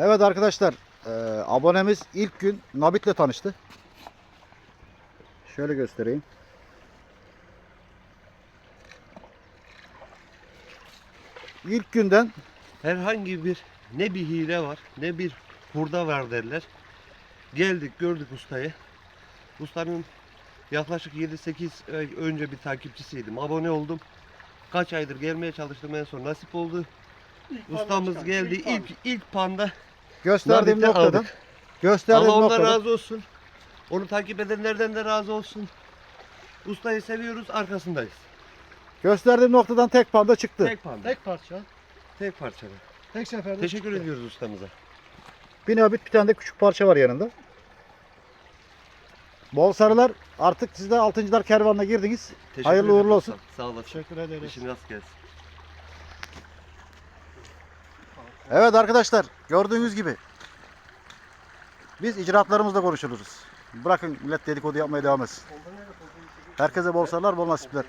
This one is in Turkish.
Evet arkadaşlar, e, abonemiz ilk gün Nabit'le tanıştı. Şöyle göstereyim. İlk günden Herhangi bir ne bir hile var ne bir hurda var derler. Geldik gördük ustayı. Ustanın yaklaşık 7-8 ay önce bir takipçisiydim. Abone oldum. Kaç aydır gelmeye çalıştım en son nasip oldu. Ustamız geldi ilk ilk panda gösterdiğim noktadan aldık. gösterdiğim Allah ondan noktadan razı olsun. Onu takip edenlerden de razı olsun. Ustayı seviyoruz arkasındayız. gösterdiğim noktadan tek panda çıktı. Tek panda. Tek parça. Tek parçalı. Tek seferde Teşekkür çıktı. ediyoruz ustamıza. Bir Nabit bir tane de küçük parça var yanında. Bol sarılar artık siz de altıncılar kervanına girdiniz. Teşekkür Hayırlı ederim uğurlu olsun. ustam. Sağ olasın. Teşekkür ederiz. İşin rast gelsin. Evet arkadaşlar gördüğünüz gibi biz icraatlarımızla konuşuruz. Bırakın millet dedikodu yapmaya devam etsin. Herkese bol sarılar, bol nasipler.